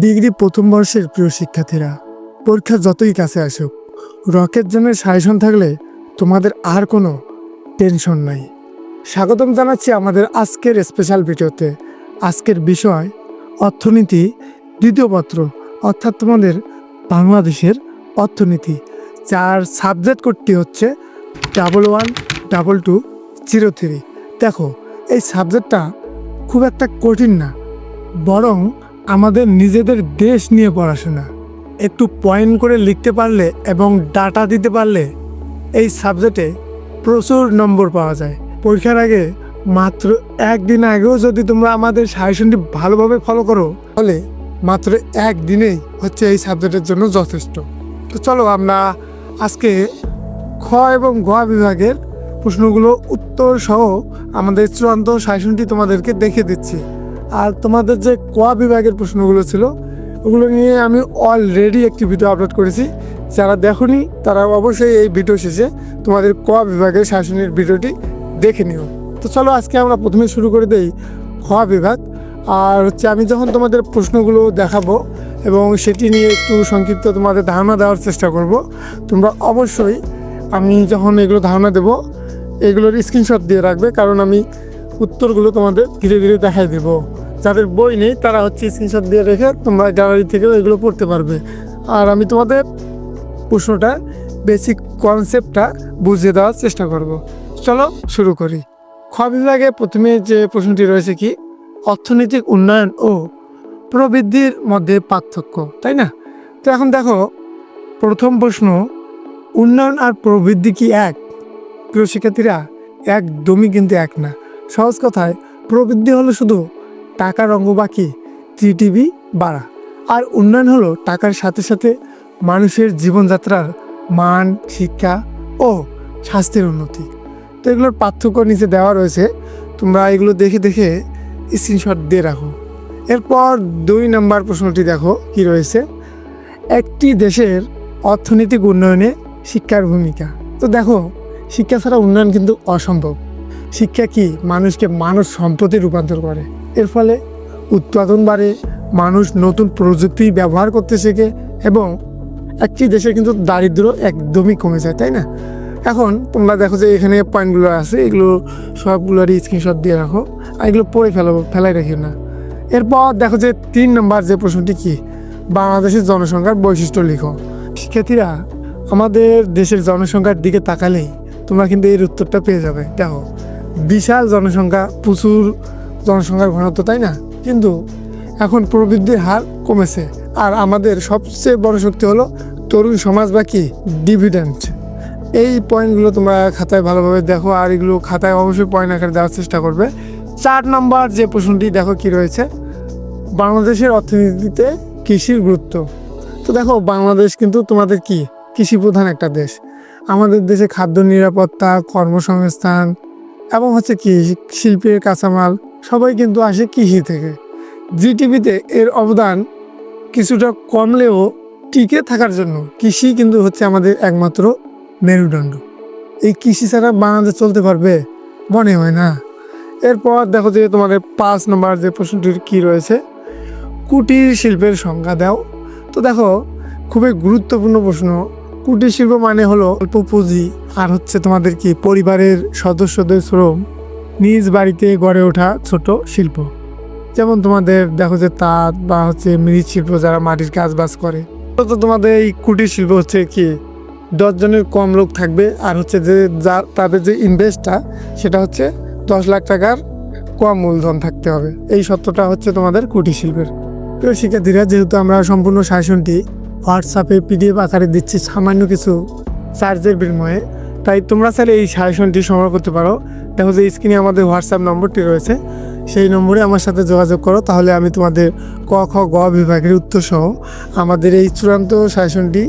Degree প্রথম বর্ষের প্রিয় শিক্ষার্থীরা, পরীক্ষা যতই কাছে আসুক, রকেট জনের সাজেশন থাকলে তোমাদের আর কোনো টেনশন নাই। স্বাগতম জানাচ্ছি আমাদের আজকের স্পেশাল ভিডিওতে। আজকের বিষয়, অর্থনীতি, দ্বিতীয় পত্র, অর্থাৎ তোমাদের বাংলাদেশের অর্থনীতি, যার সাবজেক্ট কোডটি হচ্ছে double one double two zero three দেখো, এই সাবজেক্টটা খুব একটা কঠিন না, বরং আমাদের নিজেদের দেশ নিয়ে পড়াশোনা। একটু পয়েন্ট করে লিখতে পারলে এবং ডাটা দিতে পারলে এই সাবজেক্টে প্রচুর নম্বর পাওয়া যায়। পরীক্ষার আগে মাত্র একদিন আগেও যদি তোমরা আমাদের সাজেশনটি ভালোভাবে ফলো করো, তাহলে মাত্র একদিনেই হচ্ছে এই সাবজেক্টের জন্য যথেষ্ট। তো চলো আমরা আজকে খ এবং গ বিভাগের প্রশ্নগুলো উত্তর সহ আমাদের চূড়ান্ত সাজেশনটি তোমাদেরকে দেখে দিচ্ছি। আর তোমাদের যে ক বিভাগের প্রশ্নগুলো ছিল, ওগুলো নিয়ে আমি অলরেডি একটি ভিডিও আপলোড করেছি। যারা দেখোনি, তারা অবশ্যই এই ভিডিও শেষে তোমাদের ক বিভাগের শাসনের ভিডিওটি দেখে নিও। তো চলো আজকে আমরা প্রথমে শুরু করে দেই খ বিভাগ। আর হচ্ছে আমি যখন তোমাদের প্রশ্নগুলো দেখাবো এবং সেটি নিয়ে একটু সংক্ষিপ্ত তোমাদের ধারণা দেওয়ার চেষ্টা করব, তোমরা অবশ্যই আমি যখন এগুলো ধারণা দেব, এগুলোর স্ক্রিনশট দিয়ে রাখবে। কারণ আমি উত্তরগুলো তোমাদের ধীরে ধীরে দেখাই দেব। যাদের বই নেই, তারা হচ্ছে স্ক্রিনশট দিয়ে রেখে তোমরা গ্যালারি থেকে এগুলো পড়তে পারবে। আর আমি তোমাদের প্রশ্নটা বেসিক কনসেপ্টটা বুঝিয়ে দেওয়ার চেষ্টা করব। চলো শুরু করি। খ বিভাগে প্রথমে যে প্রশ্নটি রয়েছে কি? অর্থনৈতিক উন্নয়ন ও প্রবৃদ্ধির মধ্যে পার্থক্য, তাই না? তো এখন দেখো, প্রথম প্রশ্ন, উন্নয়ন আর প্রবৃদ্ধি কি এক? প্রিয় শিক্ষার্থীরা, একদমই কিন্তু এক না। সহজ কথায়, প্রবৃদ্ধি হলো শুধু টাকার অঙ্গ বাকি জিটিভি বাড়া। আর উন্নয়ন হলো টাকার সাথে সাথে মানুষের জীবনযাত্রার মান, শিক্ষা ও স্বাস্থ্যের উন্নতি। তো এগুলোর পার্থক্য নিচে দেওয়া রয়েছে। তোমরা এগুলো দেখে দেখে স্ক্রিনশট দিয়ে রাখো। এরপর দুই নম্বর প্রশ্নটি দেখো, কি রয়েছে? একটি দেশের অর্থনৈতিক উন্নয়নে শিক্ষার ভূমিকা। তো দেখো, শিক্ষা ছাড়া উন্নয়ন কিন্তু অসম্ভব। শিক্ষা কি মানুষকে মানব সম্পদে রূপান্তর করে? এর ফলে উৎপাদন বাড়ে, মানুষ নতুন প্রযুক্তি ব্যবহার করতে শেখে এবং একটি দেশে কিন্তু দারিদ্র একদমই কমে যায়, তাই না? এখন তোমরা দেখো যে এখানে পয়েন্টগুলো আছে, এগুলো সবগুলোরই স্ক্রিনশট দিয়ে রাখো আর এগুলো পড়ে ফেলাবো ফেলাই রাখি না। এরপর দেখো যে তিন নম্বর যে প্রশ্নটি কি? বাংলাদেশের জনসংখ্যার বৈশিষ্ট্য লিখো। শিক্ষার্থীরা, আমাদের দেশের জনসংখ্যার দিকে তাকালেই তোমরা কিন্তু এর উত্তরটা পেয়ে যাবে। দেখো, বিশাল জনসংখ্যা, প্রচুর জনসংখ্যার ঘনত্ব, তাই না? কিন্তু এখন প্রবৃদ্ধির হার কমেছে। আর আমাদের সবচেয়ে বড় শক্তি হলো তরুণ সমাজ বা কি? ডিভিডেন্ট এই পয়েন্টগুলো তোমরা খাতায় ভালোভাবে দেখো, আর এগুলো খাতায় অবশ্যই পয়েন্ট আকারে দেওয়ার চেষ্টা করবে। চার নম্বর যে প্রশ্নটি, দেখো কি রয়েছে? বাংলাদেশের অর্থনীতিতে কৃষির গুরুত্ব। তো দেখো, বাংলাদেশ কিন্তু তোমাদের কি? কৃষি প্রধান একটা দেশ। আমাদের দেশে খাদ্য নিরাপত্তা, কর্মসংস্থান এবং হচ্ছে কি শিল্পের কাঁচামাল সবাই কিন্তু আসে কৃষি থেকে। জিটিভিতে এর অবদান কিছুটা কমলেও টিকে থাকার জন্য কৃষি কিন্তু হচ্ছে আমাদের একমাত্র মেরুদণ্ড। এই কৃষি ছাড়া বাংলাদেশ চলতে পারবে মনে হয় না। এরপর দেখো যে তোমাদের পাঁচ নম্বর যে প্রশ্নটির কি রয়েছে, কুটির শিল্পের সংজ্ঞা দাও। তো দেখো, খুবই গুরুত্বপূর্ণ প্রশ্ন। কুটির শিল্প মানে হলো অল্প পুঁজি আর হচ্ছে তোমাদের কি পরিবারের সদস্যদের শ্রম, নিজ বাড়িতে গড়ে ওঠা ছোট শিল্প। যেমন তোমাদের দেখো যে তাঁত বা হচ্ছে মৃৎ শিল্প যারা মাটির কাজ বাজ করে তো তোমাদের এই কুটির শিল্প হচ্ছে কি দশজনের কম লোক থাকবে আর হচ্ছে যে যা তাদের যে ইনভেস্টটা সেটা হচ্ছে দশ লাখ টাকার কম মূলধন থাকতে হবে। এই সত্যটা হচ্ছে তোমাদের কুটির শিল্পের। প্রিয় শিক্ষার্থীরা, যেহেতু আমরা সম্পূর্ণ শাসনটি হোয়াটসঅ্যাপে পিডিএফ আকারে দিচ্ছি সামান্য কিছু চার্জের বিনিময়ে। তাই তোমরা চাইলে এই সাজেশনটি সংগ্রহ করতে পারো। দেখো যে স্ক্রিনে আমাদের হোয়াটসঅ্যাপ নম্বরটি রয়েছে। সেই নম্বরে আমার সাথে যোগাযোগ করো, তাহলে আমি তোমাদের ক, খ, গ বিভাগের উত্তর সহ আমাদের এই চূড়ান্ত সাজেশনটি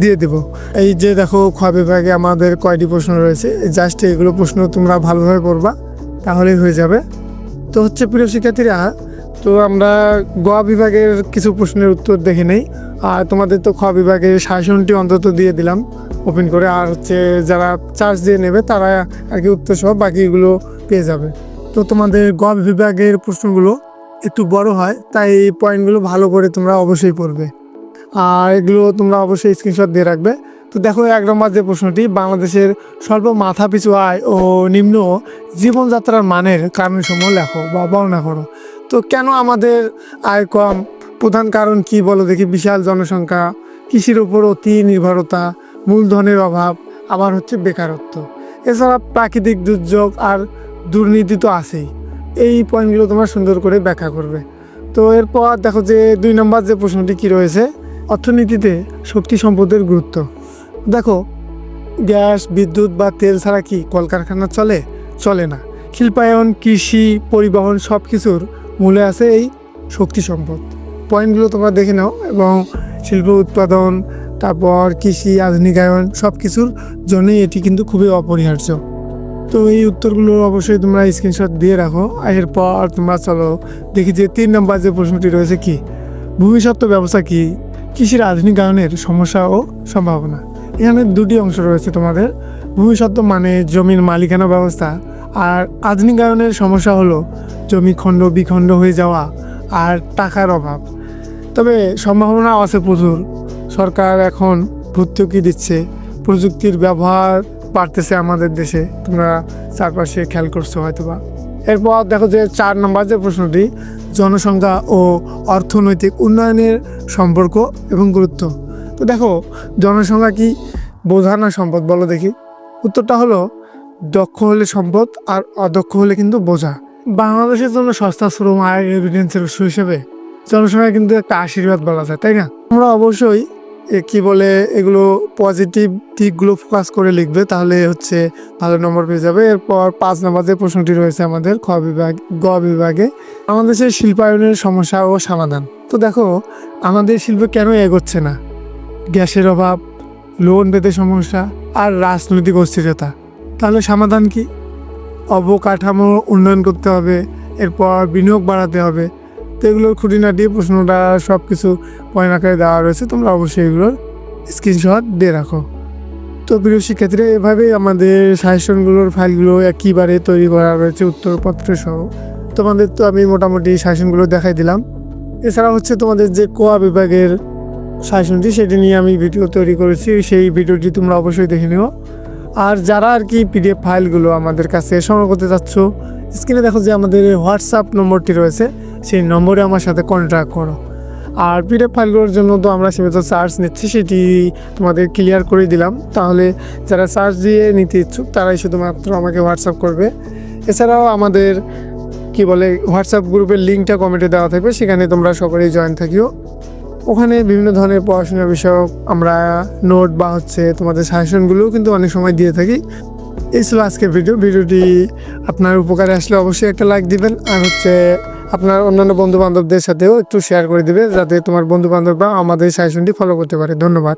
দিয়ে দেব। এই যে দেখো খ বিভাগে আমাদের কয়টি প্রশ্ন রয়েছে জাস্ট এগুলো প্রশ্ন তোমরা ভালোভাবে পড়বা, তাহলেই হয়ে যাবে। তো হচ্ছে প্রিয় শিক্ষার্থীরা তো আমরা গ বিভাগের কিছু প্রশ্নের উত্তর দেখে নেই। আর তোমাদের তো খ বিভাগের শাসনটি অন্তত দিয়ে দিলাম ওপেন করে। আর হচ্ছে যারা চার্জ দিয়ে নেবে তারা আর কি উত্তর সহ বাকিগুলো পেয়ে যাবে। তো তোমাদের গ বিভাগের প্রশ্নগুলো একটু বড় হয়, তাই এই পয়েন্টগুলো ভালো করে তোমরা অবশ্যই পড়বে। আর এগুলো তোমরা অবশ্যই স্ক্রিনশট দিয়ে রাখবে। তো দেখো এক নম্বর যে প্রশ্নটি, বাংলাদেশের স্বল্প মাথা পিছু আয় ও নিম্ন জীবনযাত্রার মানের কারণসমূহ লেখো বা বর্ণনা করো। তো কেন আমাদের আয় কম প্রধান কারণ কি বলো দেখি? বিশাল জনসংখ্যা, কৃষির উপর অতি নির্ভরতা, মূলধনের অভাব, আবার হচ্ছে বেকারত্ব। এছাড়া প্রাকৃতিক দুর্যোগ আর দুর্নীতি তো আছেই। এই পয়েন্টগুলো তোমরা সুন্দর করে ব্যাখ্যা করবে। তো এরপর দেখো যে দুই নম্বর যে প্রশ্নটি কি রয়েছে? অর্থনীতিতে শক্তি সম্পদের গুরুত্ব। দেখো, গ্যাস, বিদ্যুৎ বা তেল ছাড়া কি কলকারখানা চলে? চলে না। শিল্পায়ন, কৃষি, পরিবহন সব কিছুর মূলে আছে এই শক্তি সম্পদ। পয়েন্টগুলো তোমরা দেখে নাও এবং শিল্প উৎপাদন, তারপর কৃষি, আধুনিকায়ন সব কিছুর জন্যই এটি কিন্তু খুবই অপরিহার্য। তো এই উত্তরগুলো অবশ্যই তোমরা স্ক্রিনশট দিয়ে রাখো। এরপর তোমরা চলো দেখি যে তিন নম্বর যে প্রশ্নটি রয়েছে কি? ভূমিসত্ত্ব ব্যবস্থা কি? কৃষির আধুনিকায়নের সমস্যা ও সম্ভাবনা। এখানে দুটি অংশ রয়েছে তোমাদের। ভূমিসত্ত্ব মানে জমির মালিকানা ব্যবস্থা আর আধুনিকায়নের সমস্যা হলো জমি খণ্ড বিখণ্ড হয়ে যাওয়া আর টাকার অভাব। তবে সম্ভাবনা আছে প্রচুর। সরকার এখন ভর্তুকি দিচ্ছে। প্রযুক্তির ব্যবহার বাড়তেছে আমাদের দেশে। তোমরা চারপাশে খেয়াল করছ হয়তো বা এরপর দেখো যে চার নম্বর যে প্রশ্নটি, জনসংখ্যা ও অর্থনৈতিক উন্নয়নের সম্পর্ক এবং গুরুত্ব। তো দেখো, জনসংখ্যা কি বোঝা না সম্পদ বলো দেখি। উত্তরটা হলো দক্ষ হলে সম্পদ আর অদক্ষ হলে কিন্তু বোঝা। বাংলাদেশের জন্য সস্তা শ্রম আয় এভিডেন্সের উৎস হিসেবে জনসংখ্যা কিন্তু একটা আশীর্বাদ বলা যায়, তাই না? আমরা অবশ্যই কি বলে এগুলো পজিটিভ দিকগুলো ফোকাস করে লিখবে, তাহলে হচ্ছে ভালো নম্বর পেয়ে যাবে। এরপর পাঁচ নম্বর যে প্রশ্নটি রয়েছে আমাদের, খ বিভাগ, গ বিভাগে আমাদের সেই শিল্পায়নের সমস্যা ও সমাধান। তো দেখো, আমাদের শিল্প কেন এগোচ্ছে না? গ্যাসের অভাব, লোন পেতে সমস্যা আর রাজনৈতিক অস্থিরতা। তাহলে সমাধান কি? অবকাঠামো উন্নয়ন করতে হবে, এরপর বিনিয়োগ বাড়াতে হবে। তো এগুলোর খুঁটিনাটি, প্রশ্নটা সব কিছু পয়েন্ট আকারে দেওয়া রয়েছে। তোমরা অবশ্যই এগুলোর স্ক্রিনশট দিয়ে রাখো। তো প্রিয় শিক্ষার্থীরা, এভাবেই আমাদের সাজেশনগুলোর ফাইলগুলো একইবারে তৈরি করা রয়েছে উত্তরপত্র সহ। তোমাদের তো আমি মোটামুটি সাজেশনগুলো দেখাই দিলাম। এছাড়া হচ্ছে তোমাদের যে কোয়া বিভাগের সাজেশনটি সেটি নিয়ে আমি ভিডিও তৈরি করেছি। সেই ভিডিওটি তোমরা অবশ্যই দেখে নিও। আর যারা আর কি পিডিএফ ফাইলগুলো আমাদের কাছে সংগ্রহ করতে চাচ্ছ স্ক্রিনে দেখো যে আমাদের হোয়াটসঅ্যাপ নম্বরটি রয়েছে, সেই নম্বরে আমার সাথে কন্ট্যাক্ট করো। আর পিডিএফ ফাইলগুলোর জন্য তো আমরা সীমিত চার্জ নিচ্ছি, সেটি তোমাদের ক্লিয়ার করে দিলাম। তাহলে যারা চার্জ দিয়ে নিতে ইচ্ছুক, তারাই শুধুমাত্র আমাকে হোয়াটসঅ্যাপ করবে। এছাড়াও আমাদের, কি বলে হোয়াটসঅ্যাপ গ্রুপের লিঙ্কটা কমেন্টে দেওয়া থাকবে, সেখানে তোমরা সকলেই জয়েন থাকিও। ওখানে বিভিন্ন ধরনের পড়াশোনা বিষয়ক আমরা নোট বা হচ্ছে তোমাদের সাজেশনগুলোও কিন্তু অনেক সময় দিয়ে থাকি। এই ছিল আজকের ভিডিও ভিডিওটি আপনার উপকারে আসলে অবশ্যই একটা লাইক দিবেন আর হচ্ছে আপনার অন্যান্য বন্ধু বান্ধবদের সাথেও একটু শেয়ার করে দিবে যাতে তোমার বন্ধু বান্ধবরা আমাদের সাজেশনটি ফলো করতে পারে। ধন্যবাদ।